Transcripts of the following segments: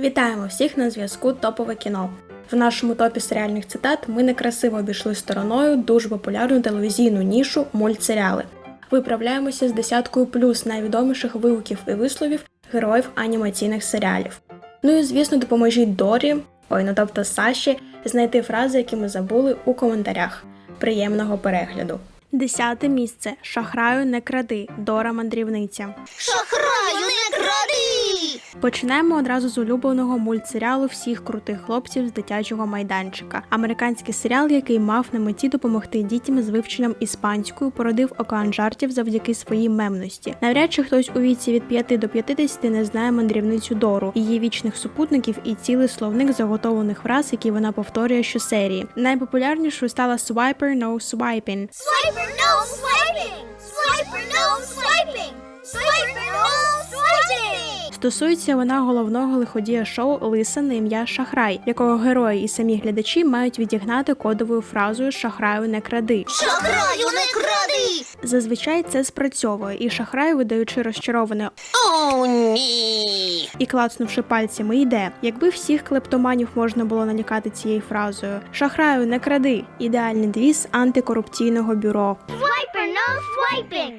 Вітаємо всіх на зв'язку Топове кіно. В нашому топі серіальних цитат ми некрасиво обійшли стороною дуже популярну телевізійну нішу мультсеріали. Виправляємося з десяткою плюс найвідоміших вигуків і висловів героїв анімаційних серіалів. Ну і звісно, допоможіть Дорі, ой, ну тобто Саші, знайти фрази, які ми забули у коментарях. Приємного перегляду. Десяте місце. Шахраю не кради. Дора мандрівниця. Шахраю, не кради! Почнемо одразу з улюбленого мультсеріалу всіх крутих хлопців з дитячого майданчика. Американський серіал, який мав на меті допомогти дітям з вивченням іспанською, породив океан жартів завдяки своїй мемності. Навряд чи хтось у віці від 5 до 50 не знає мандрівницю Дору, її вічних супутників і цілий словник заготовлених фраз, які вона повторює щосерії. Найпопулярнішою стала Swiper No Swiping. Swiper, no swiping! Swiper, no swiping! Swiper, no swiping! Стосується вона головного лиходія шоу Лиса на ім'я Шахрай, якого герої і самі глядачі мають відігнати кодовою фразою Шахраю не кради. Шахраю, не кради! Зазвичай це спрацьовує, і шахрай, видаючи розчароване О, ні! і клацнувши пальцями, йде. Якби всіх клептоманів можна було налякати цією фразою Шахраю не кради. Ідеальний девіз антикорупційного бюро. Swiper, no swiping!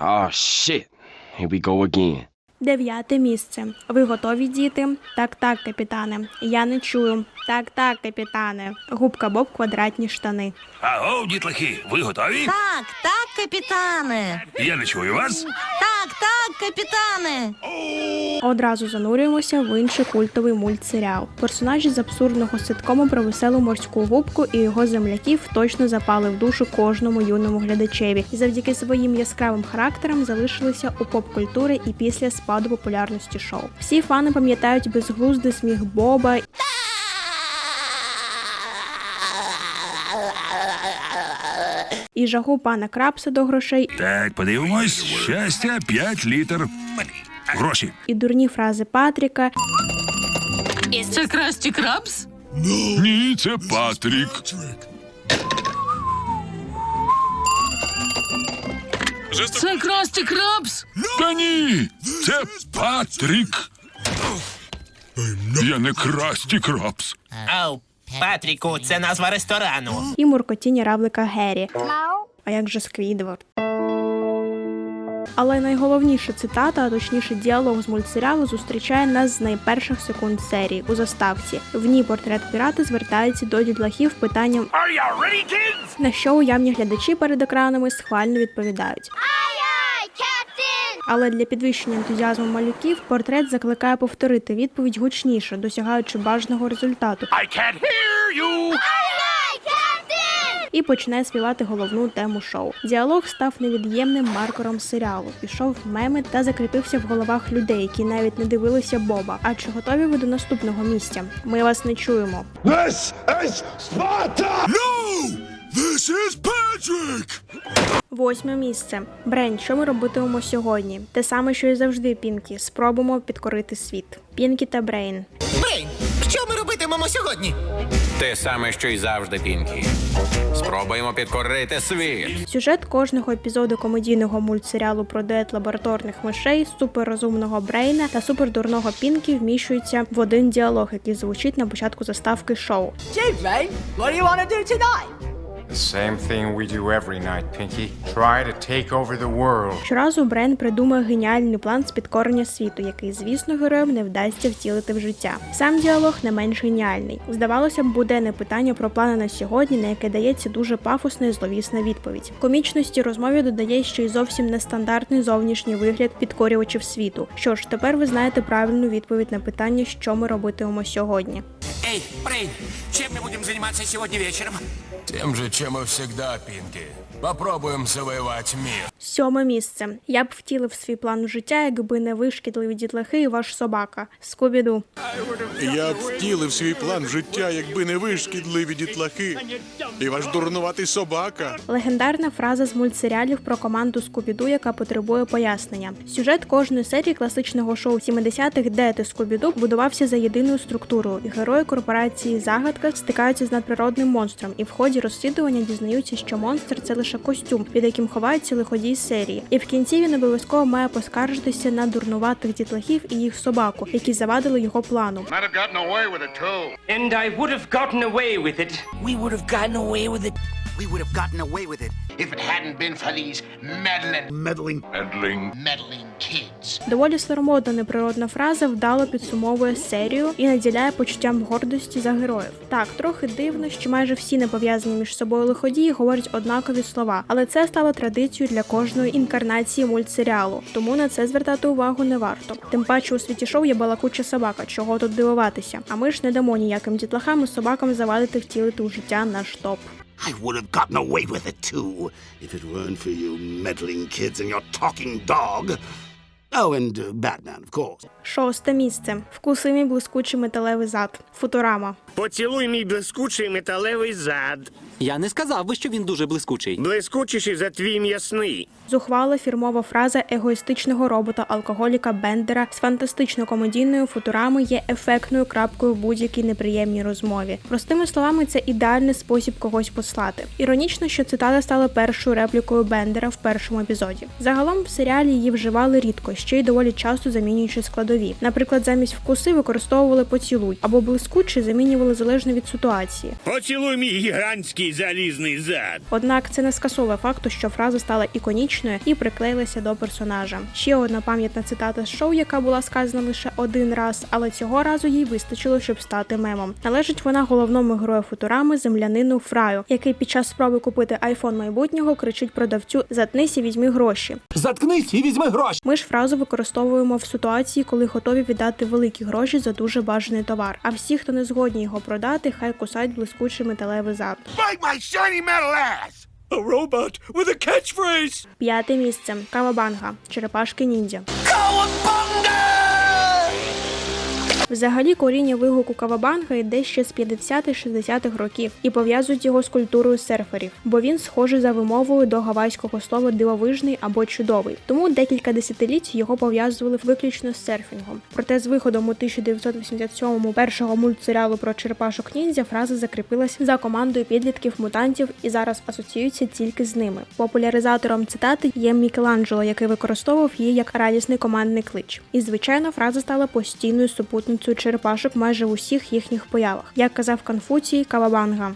Oh shit. Here we go again. Дев'яте місце. Ви готові, діти? Так, так, капітане. Я не чую. Так, так, капітане. Губка Боб квадратні штани. Аго, дітлахи, ви готові? Так, так, капітане. Я не чую вас. Так, так, капітане. Одразу занурюємося в інший культовий мультсеріал. Персонажі з абсурдного ситкому про веселу морську губку і його земляків точно запали в душу кожному юному глядачеві, і завдяки своїм яскравим характерам залишилися у поп-культури і після спаду популярності шоу. Всі фани пам'ятають безглуздий сміх Боба і жагу пана Крабса до грошей, Так, подивимось. Щастя, 5 літр. Гроші. і дурні фрази Патріка, Це Красті Крабс? Ні, це Патрік. Це Красті Крабс? Та ні, це Патрік. Я не Красті Крабс. Ау, Патріку, це назва ресторану. і муркотіння равлика Геррі. А як же Сквідвард? Але найголовніша цитата, а точніше діалог з мультсеріалу, зустрічає нас з найперших секунд серії у заставці. В ній портрет пірата звертається до дідлахів питанням, на що уявні глядачі перед екранами схвально відповідають. Але для підвищення ентузіазму малюків портрет закликає повторити відповідь гучніше, досягаючи бажаного результату, I can't hear you. І почне співати головну тему шоу. Діалог став невід'ємним маркером серіалу, пішов в меми та закріпився в головах людей, які навіть не дивилися Боба. А чи готові ви до наступного місця? Ми вас не чуємо. This is Sparta! No! This is Patrick! Восьме місце. Брейн, що ми робитимемо сьогодні? Те саме, що і завжди, Пінкі. Спробуємо підкорити світ. Пінкі та Брейн. Брейн, що ми робитимемо сьогодні? Те саме, що й завжди, Пінкі. Спробуємо підкорити світ. Сюжет кожного епізоду комедійного мультсеріалу про дует лабораторних мишей, суперрозумного Брейна та супердурного Пінкі вміщується в один діалог, який звучить на початку заставки шоу. Gee, Ray, what do you want to do tonight? The same thing we do every night, Pinky. Try to take over the world. Щоразу Брейн придумує геніальний план з підкорення світу, який, звісно, героям не вдасться втілити в життя. Сам діалог не менш геніальний. Здавалося б, буденне питання про плани на сьогодні, на яке дається дуже пафосна і зловісна відповідь. Комічності розмові додає ще й зовсім нестандартний зовнішній вигляд підкорювачів світу. Що ж, тепер ви знаєте правильну відповідь на питання, що ми робитимемо сьогодні. Эй, Брейн, чем мы будем заниматься сегодня вечером? Тем же, чем и всегда, Пинки. Попробуем завоевать мир. Сьоме місце. Я б втілив свій план в життя, якби не ви шкідливі дітлахи і ваш собака. Скубіду. Я б втілив свій план життя, якби не ви шкідливі дітлахи. І ваш дурнуватий собака. Легендарна фраза з мультсеріалів про команду Скубіду, яка потребує пояснення. Сюжет кожної серії класичного шоу 70-х «Де ти Скубіду будувався за єдиною структурою, і герої корпорації Загадка стикаються з надприродним монстром, і в ході розслідування дізнаються, що монстр це лише костюм, під яким ховаються лиходії цій серії. І в кінці він обов'язково має поскаржитися на дурнуватих дітлахів і їх собаку, які завадили його плану. And I would have gotten away with it. We would have gotten away with it. We would have gotten away with it if it hadn't been for these meddling, meddling, meddling, meddling kids. Доволі старомодна неприродна фраза вдало підсумовує серію і наділяє почуттям гордості за героїв. Так, трохи дивно, що майже всі непов'язані між собою лиходії говорять однакові слова, але це стало традицією для кожної інкарнації мультсеріалу, тому на це звертати увагу не варто. Тим паче у світі шоу є балакуча собака, чого тут дивуватися. А ми ж не дамо ніяким дітлахам і собакам завадити втілити у життя наш топ. I would have gotten away with it too if it weren't for you meddling kids and your talking dog. Oh, and uh, Batman, of course. Шосте місце. Вкуси блискучі металевий зад. Футурама. Поцілуй мій блискучий металевий зад. Я не сказав би, що він дуже блискучий. Блискучіший за твій м'ясний. Зухвала фірмова фраза егоїстичного робота алкоголіка Бендера з фантастично комедійною футурами є ефектною крапкою в будь-якій неприємній розмові. Простими словами, це ідеальний спосіб когось послати. Іронічно, що цитата стала першою реплікою Бендера в першому епізоді. Загалом в серіалі її вживали рідко, ще й доволі часто замінюючи складові. Наприклад, замість вкуси використовували поцілуй або блискучий замінювали залежно від ситуації. Поцілуй мій гігантський залізний зад. Однак це не скасовує факту, що фраза стала іконічною і приклеїлася до персонажа. Ще одна пам'ятна цитата з шоу, яка була сказана лише один раз, але цього разу їй вистачило, щоб стати мемом. Належить вона головному герою футурами землянину Фраю, який під час спроби купити айфон майбутнього кричить продавцю Затнись і візьми гроші. Заткнись і візьми гроші. Ми ж фразу використовуємо в ситуації, коли готові віддати великі гроші за дуже бажаний товар. А всі, хто не згодні його продати, хай кусають блискучий металевий зад. П'яте місце Кавабанга, черепашки ніндзя. Взагалі коріння вигуку Кавабанга йде ще з 50-60-х років і пов'язують його з культурою серферів, бо він схожий за вимовою до гавайського слова дивовижний або чудовий. Тому декілька десятиліть його пов'язували виключно з серфінгом. Проте з виходом у 1987-му першого мультсеріалу про черепашок ніндзя фраза закріпилась за командою підлітків мутантів і зараз асоціюється тільки з ними. Популяризатором цитати є Мікеланджело, який використовував її як радісний командний клич. І звичайно, фраза стала постійною супутницею черепашок майже в усіх їхніх появах, як казав Конфуцій Кавабанга.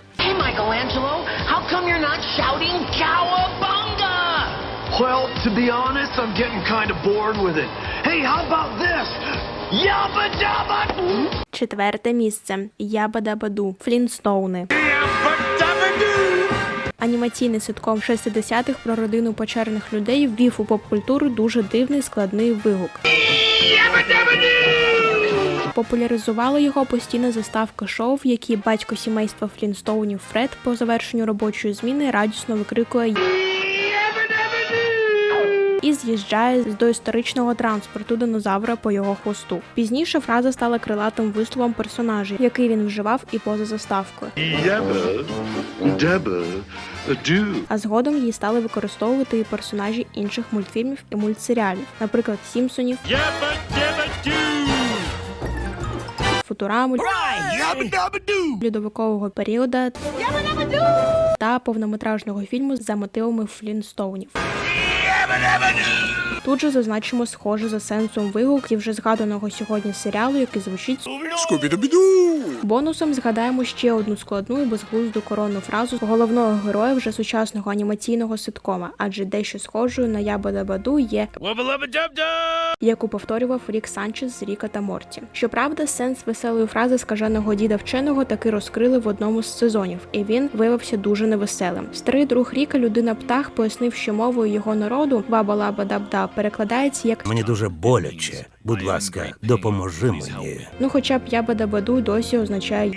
Well, to be honest, I'm getting kind of bored with it. Hey, how about this? Yabba dabba! Четверте місце Ябадабаду Флінстоуни. Анімаційний ситком 60-х про родину почерних людей ввів у поп-культуру дуже дивний складний вигук. Популяризували його постійна заставка шоу, в якій батько сімейства Флінстоунів Фред по завершенню робочої зміни радісно викрикує і з'їжджає з доісторичного транспорту динозавра по його хвосту. Пізніше фраза стала крилатим висловом персонажа, який він вживав і поза заставкою. А згодом її стали використовувати і персонажі інших мультфільмів і мультсеріалів, наприклад, Сімпсонів, Футураму, льодовикового періода. Та повнометражного фільму за мотивами Флінстоунів. Тут же зазначимо схоже за сенсом вигуків вже згаданого сьогодні серіалу, який звучить Скубі-добіду! Бонусом згадаємо ще одну складну і безглузду коронну фразу головного героя вже сучасного анімаційного ситкома, адже дещо схожою на Ябадабаду є яку повторював Рік Санчес з Ріка та Морті. Щоправда, сенс веселої фрази скаженого діда вченого таки розкрили в одному з сезонів, і він виявився дуже невеселим. Старий друг Ріка, людина птах, пояснив, що мовою його народу бабалабадабда перекладається як Мені дуже боляче. Будь ласка, допоможи мені. ну, хоча б Ябадабаду досі означає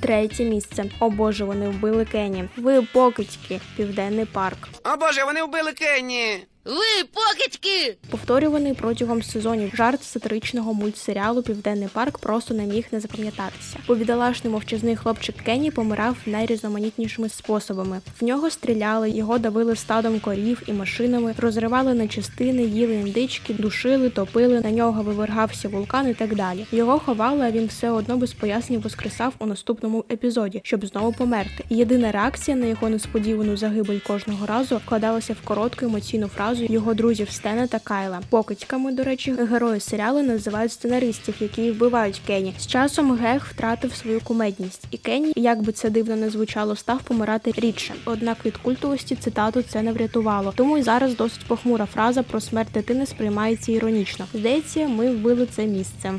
Третє місце. О боже, вони вбили Кені. Ви покидьки, південний парк. О боже, вони вбили Кенні! Ви покидьки! Повторюваний протягом сезонів жарт сатиричного мультсеріалу Південний парк просто не міг не запам'ятатися. Бо бідолашний мовчазний хлопчик Кенні помирав найрізноманітнішими способами. В нього стріляли, його давили стадом корів і машинами, розривали на частини, їли індички, душили, топили. На нього вивергався вулкан і так далі. Його ховали, а він все одно без пояснень воскресав у наступному епізоді, щоб знову померти. Єдина реакція на його несподівану загибель кожного разу вкладалася в коротку емоційну фразу його друзів Стена та Кайла. Покидьками, до речі, герої серіалу називають сценаристів, які вбивають Кенні. З часом Гех втратив свою кумедність, і Кенні, як би це дивно не звучало, став помирати рідше. Однак від культовості цитату це не врятувало. Тому й зараз досить похмура фраза про смерть дитини сприймається іронічно. Здається, ми вбили це місце.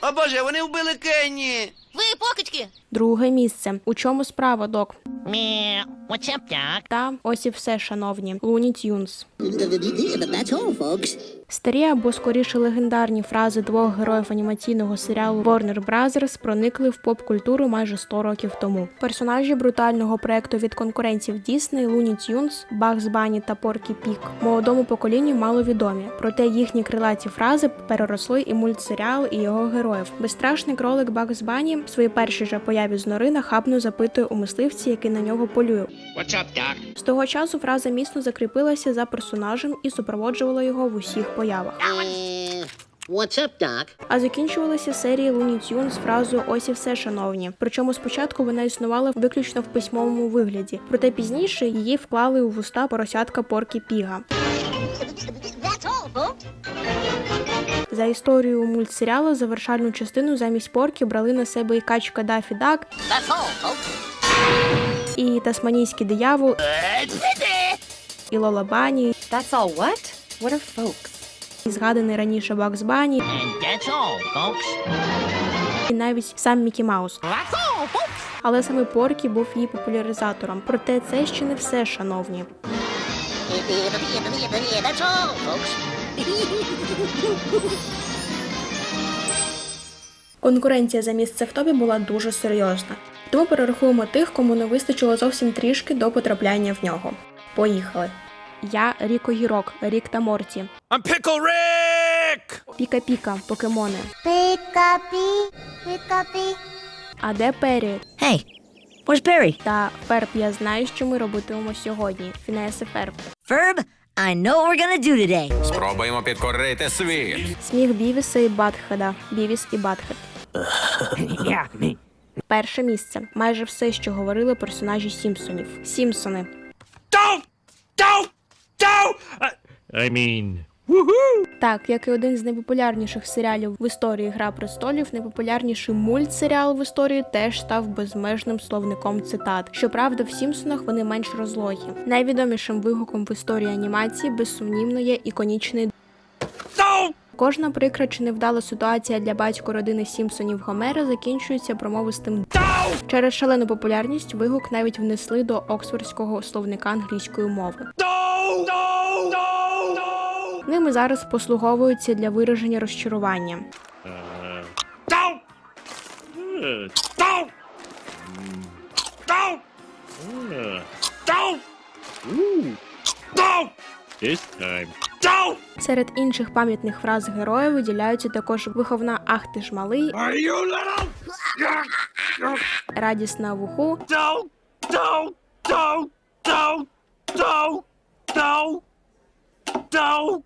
О боже, вони вбили Кенні! Ви покидьки! Друге місце. У чому справа, док? Мяу. What's up, Doc? Та ось і все, шановні. Луні Тюнс. That's all, folks. Старі або скоріше легендарні фрази двох героїв анімаційного серіалу Warner Bros. проникли в поп-культуру майже 100 років тому. Персонажі брутального проекту від конкурентів Disney, Looney Tunes, Bugs Bunny та Поркі Пік молодому поколінню мало відомі. Проте їхні крилаті фрази переросли і мультсеріал, і його героїв. Безстрашний кролик Bugs Bunny в своїй першій же появі з нори нахабно запитує у мисливці, який на нього полює. What's up, Doc? З того часу фраза міцно закріпилася за персонажем і супроводжувала його в усіх появах. What's up, Doc? А закінчувалися серії Looney Tunes фразою Ось і все, шановні. Причому спочатку вона існувала виключно в письмовому вигляді, проте пізніше її вклали у вуста поросятка Поркі Піга. That's all, folks. За історією мультсеріалу завершальну частину замість Поркі брали на себе і качка Дафі Дак, і тасманійський диявол, і Лола Бані, That's all what? What are folks? і згаданий раніше Бакс Бані, that's all, folks. і навіть сам Мікі Маус. That's all, folks. Але саме Поркі був її популяризатором. Проте це ще не все, шановні. That's all, folks. Конкуренція за місце в топі була дуже серйозна. Тому перерахуємо тих, кому не вистачило зовсім трішки до потрапляння в нього. Поїхали. Я Ріко Гірок, Рік та Морті. I'm Pickle Rick! Піка-піка, покемони. Pick-a-pee, pick-a-pee. А де Пері? Hey, where's Perry? Та Ферб, я знаю, що ми робитимемо сьогодні. Фінеси Ферб. Ferb, I know what we're gonna do today. Спробуємо підкорити світ. Сміх Бівіса і Батхеда. Бівіс і Батхед. Перше місце. Майже все, що говорили персонажі Сімпсонів. Сімпсони. Don't! Don't! Don't! I mean... Так, як і один з найпопулярніших серіалів в історії Гра престолів, найпопулярніший мультсеріал в історії теж став безмежним словником цитат. Щоправда, в Сімпсонах вони менш розлогі. Найвідомішим вигуком в історії анімації безсумнівно є іконічний Кожна прикра чи невдала ситуація для батько родини Сімпсонів Гомера закінчується промовистим через шалену популярність. Вигук навіть внесли до Оксфордського словника англійської мови. Ними зараз послуговуються для вираження розчарування. Серед інших пам'ятних фраз героя виділяються також виховна «Ах ти ж малий, радісна вуху. Dow, dow, dow, dow,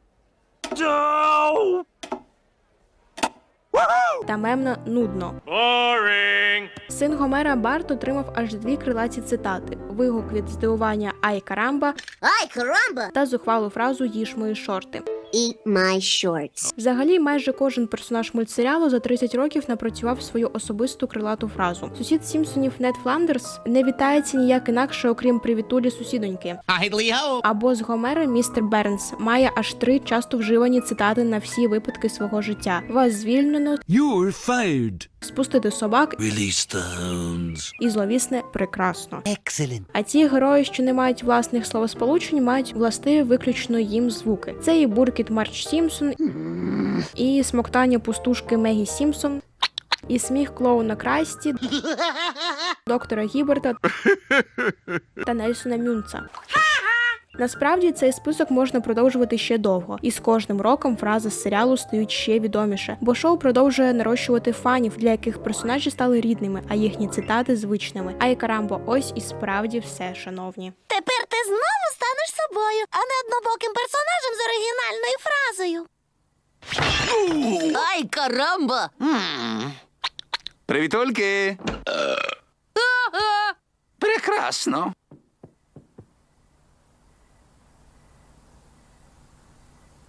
та мемна нудно. Boring! Син Гомера Барт отримав аж дві крилаті цитати: вигук від здивування Ай карамба Ай карамба та зухвалу фразу Їж мої шорти. Eat my shorts. Взагалі, майже кожен персонаж мультсеріалу за 30 років напрацював свою особисту крилату фразу. Сусід Сімпсонів Нед Фландерс не вітається ніяк інакше, окрім привітулі сусідоньки. Або з Гомера містер Бернс має аж три часто вживані цитати на всі випадки свого життя. Вас звільнено, You're fired. спустити собак Release the hounds. і зловісне прекрасно. Excellent. А ті герої, що не мають власних словосполучень, мають властиві виключно їм звуки. Це і буркіт Марч Сімпсон, і смоктання пустушки Мегі Сімпсон, І сміх клоуна Красті, доктора Гіберта та Нельсона Мюнца. Насправді цей список можна продовжувати ще довго, і з кожним роком фрази з серіалу стають ще відоміше, бо шоу продовжує нарощувати фанів, для яких персонажі стали рідними, а їхні цитати звичними. А і Карамбо, ось і справді все, шановні. Тепер ти знову станеш собою, а не однобоким персонажем з оригінальною фразою. Ай, карамба! Привітульки! Прекрасно.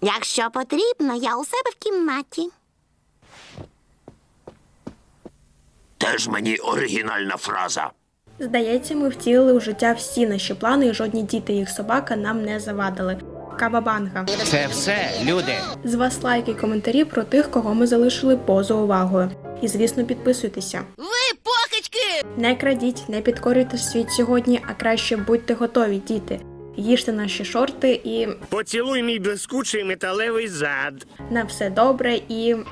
Якщо потрібно, я у себе в кімнаті. Теж мені оригінальна фраза. Здається, ми втілили у життя всі наші плани, і жодні діти їх собака нам не завадили. Кабабанга. Це все, люди. З вас лайки і коментарі про тих, кого ми залишили поза увагою. І звісно, підписуйтеся. Ви покачки! Не крадіть, не підкорюйте світ сьогодні, а краще будьте готові, діти. Їжте наші шорти і Поцілуй мій блискучий металевий зад. на все добре і. Ябадабаду!